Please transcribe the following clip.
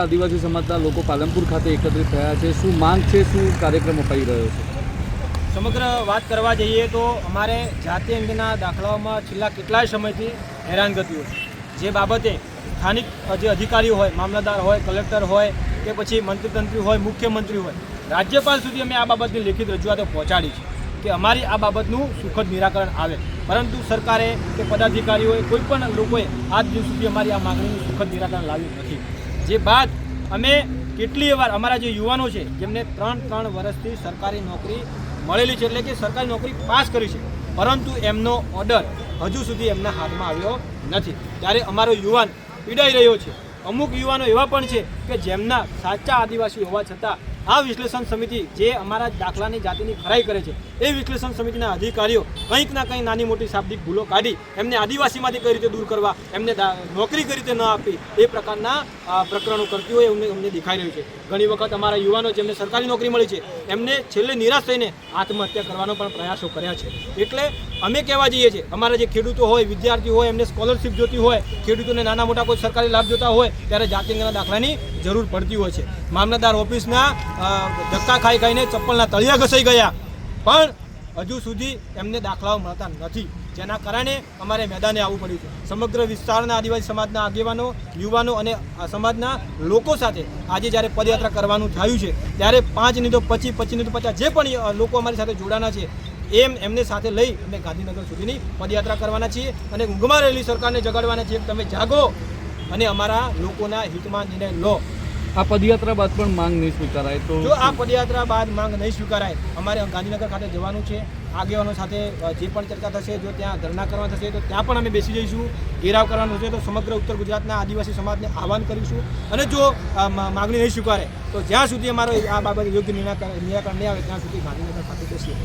આદિવાસી સમાજના લોકો પાલનપુર ખાતે એકત્રિત થયા છે. શું માંગ છે? શું કાર્યક્રમ અપાઈ રહ્યો છે? સમગ્ર વાત કરવા જઈએ તો અમારે જાતિ અંગેના દાખલાઓમાં છેલ્લા કેટલાય સમયથી હેરાનગતિઓ છે. જે બાબતે સ્થાનિક જે અધિકારીઓ હોય, મામલતદાર હોય, કલેક્ટર હોય કે પછી મંત્રીતંત્રી હોય, મુખ્યમંત્રી હોય, રાજ્યપાલ સુધી અમે આ બાબતની લેખિત રજૂઆતો પહોંચાડી છે કે અમારી આ બાબતનું સુખદ નિરાકરણ આવે. પરંતુ સરકારે કે પદાધિકારીઓએ, કોઈ પણ લોકોએ આજ દિવસ સુધી અમારી આ માગણીનું સુખદ નિરાકરણ લાવ્યું નથી. જે બાદ અમે કેટલીય વાર અમારા જે યુવાનો છે, જેમને ત્રણ ત્રણ વર્ષથી સરકારી નોકરી મળેલી છે, એટલે કે સરકારી નોકરી પાસ કરી છે, પરંતુ એમનો ઓર્ડર હજુ સુધી એમના હાથમાં આવ્યો નથી. ત્યારે અમારો યુવાન પીડાઈ રહ્યો છે. અમુક યુવાનો એવા પણ છે કે જેમના સાચા આદિવાસી હોવા છતાં આ વિશ્લેષણ સમિતિ જે અમારા દાખલાની જાતિની ખરાઈ કરે છે, એ વિશ્લેષણ સમિતિના અધિકારીઓ કંઈક ના કંઈક નાની મોટી શાબ્દિક ભૂલો કાઢી એમને આદિવાસીમાંથી કઈ રીતે દૂર કરવા, એમને નોકરી કઈ રીતે ન આપી એ પ્રકારના પ્રકરણો કરતી હોય એમને અમને દેખાઈ રહ્યું છે. ઘણી વખત અમારા યુવાનો જેમને સરકારી નોકરી મળી છે, એમને છેલ્લે નિરાશ થઈને આત્મહત્યા કરવાનો પણ પ્રયાસો કર્યા છે. એટલે અમે કહેવા જઈએ છીએ, અમારા જે ખેડૂતો હોય, વિદ્યાર્થીઓ હોય, એમને સ્કોલરશિપ જોતી હોય, ખેડૂતોને નાના મોટા કોઈ સરકારી લાભ જોતા હોય, ત્યારે જાતિના દાખલાની જરૂર પડતી હોય છે. મામલતદાર ઓફિસના ધક્કા ખાઈ ખાઈને ચપ્પલના તળિયા ઘસાઈ ગયા. પણ હજુ સુધી એમને દાખલાઓ મળતા નથી. જેના કારણે અમારે મેદાને આવવું પડ્યું છે. સમગ્ર વિસ્તારના આદિવાસી સમાજના આગેવાનો, યુવાનો અને સમાજના લોકો સાથે આજે જ્યારે પદયાત્રા કરવાનું થયું છે, ત્યારે પાંચ નહીં તો પચીસ પચીસ નહીં તો પચાસ જે પણ લોકો અમારી સાથે જોડાના છે, એમ એમને સાથે લઈ અમે ગાંધીનગર સુધીની પદયાત્રા કરવાના છીએ અને ઊંઘમાં રહેલી સરકારને જગાડવાના છીએ. તમે જાગો અને અમારા લોકોના હિતમાં નિર્ણય લો. આ પદયાત્રા બાદ પણ માંગ નહીં સ્વીકારાય તો જો આ પદયાત્રા બાદ માંગ નહીં સ્વીકારાય, અમારે ગાંધીનગર ખાતે જવાનું છે. આગેવાનો સાથે જે પણ ચર્ચા થશે, જો ત્યાં ધરણા કરવા થશે, તો ત્યાં પણ અમે બેસી જઈશું, ઘેરાવ કરવાનો છે, તો સમગ્ર ઉત્તર ગુજરાતના આદિવાસી સમાજને આહવાન કરીશું. અને જો માગણી નહીં સ્વીકારે, તો જ્યાં સુધી અમારો આ બાબતે યોગ્ય નિરાકરણ નિરાકરણ નહીં આવે, ત્યાં સુધી ગાંધીનગર ખાતે બેસીએ.